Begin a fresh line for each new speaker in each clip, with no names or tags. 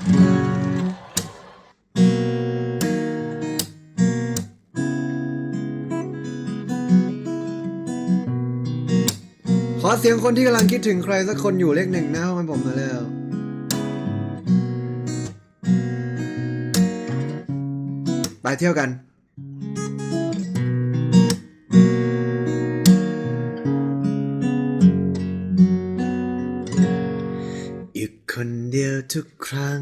ขอเสียงคนที่กำลังคิดถึงใครสักคนอยู่เลขหนึ่งนะาห้อผมมาแล้วไปเที่ยวกัน คนเดียวทุกครั้ง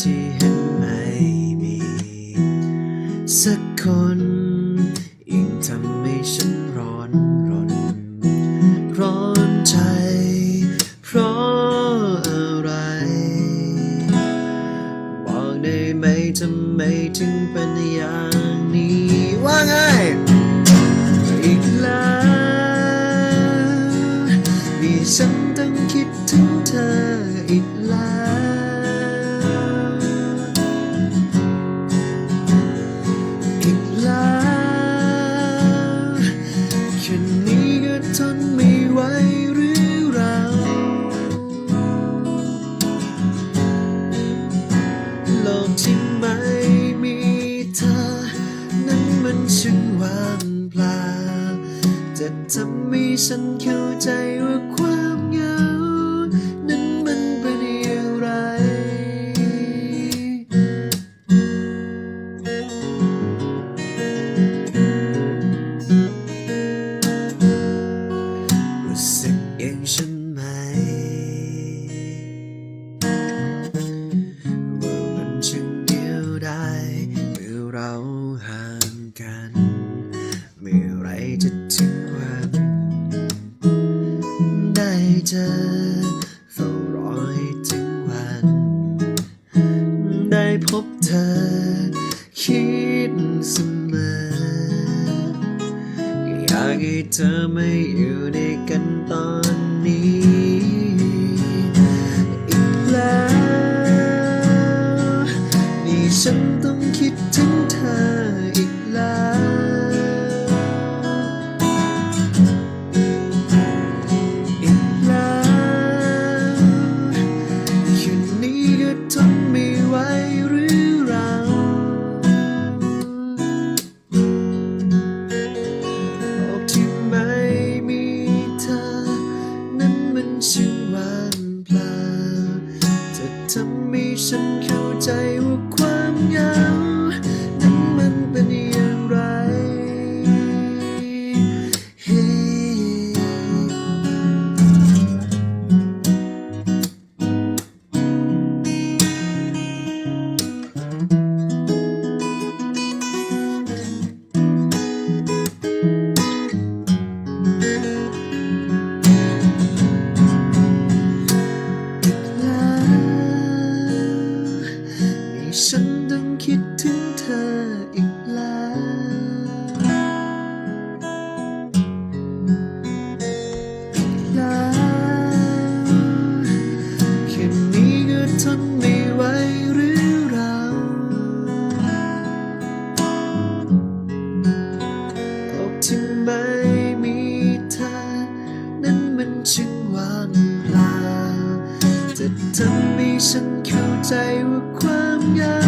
ที่เห็นไม่มี สักคน ทำให้ฉันเข้าใจว่า เฝ้ารอให้ถึงวัน ได้พบเธอ คิดเสมอ อยากให้เธอไม่อยู่ในกันตอนนี้ ทำให้ฉันเข้าใจว่าางลาจะทำให้ฉันเข้าใจว่าความยาก